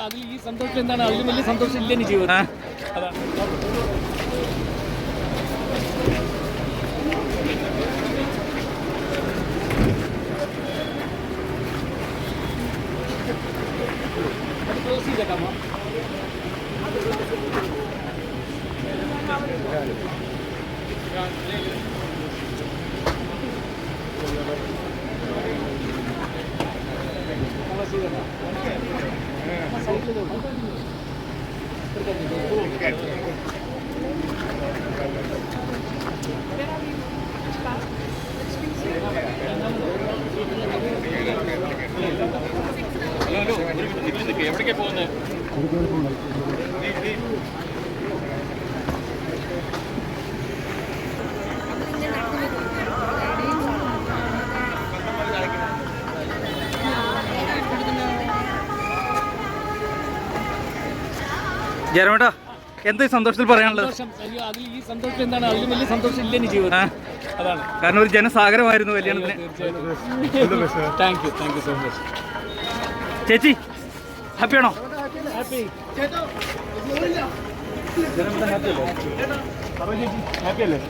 അതിൽ ഈ സന്തോഷം എന്താണ്? അതിലും വലിയ സന്തോഷം ഇല്ല എനിക്ക് ക്ലോസ് ചെയ്തേക്കാമോ ക്ലോസ് ചെയ്തേക്കാം സൈഡിൽ എവിടേക്കാ പോകുന്നത്? ജയരമേട്ടാ എന്ത് സന്തോഷത്തിൽ പറയാനുള്ളത്? സന്തോഷം. അയ്യോ അതിൽ ഈ സന്തോഷം എന്താണ്? അതിലും വലിയ സന്തോഷം ഇല്ല എനിക്ക് ജീവിതം ആ അതാണ്. കാരണം ഒരു ജനസാഗരമായിരുന്നു കല്യാണത്തിന്. തീർച്ചയായിട്ടും. Thank you thank you so much ചേച്ചി ഹാപ്പിയാണോ ഹാപ്പി ഹാപ്പി അല്ലേ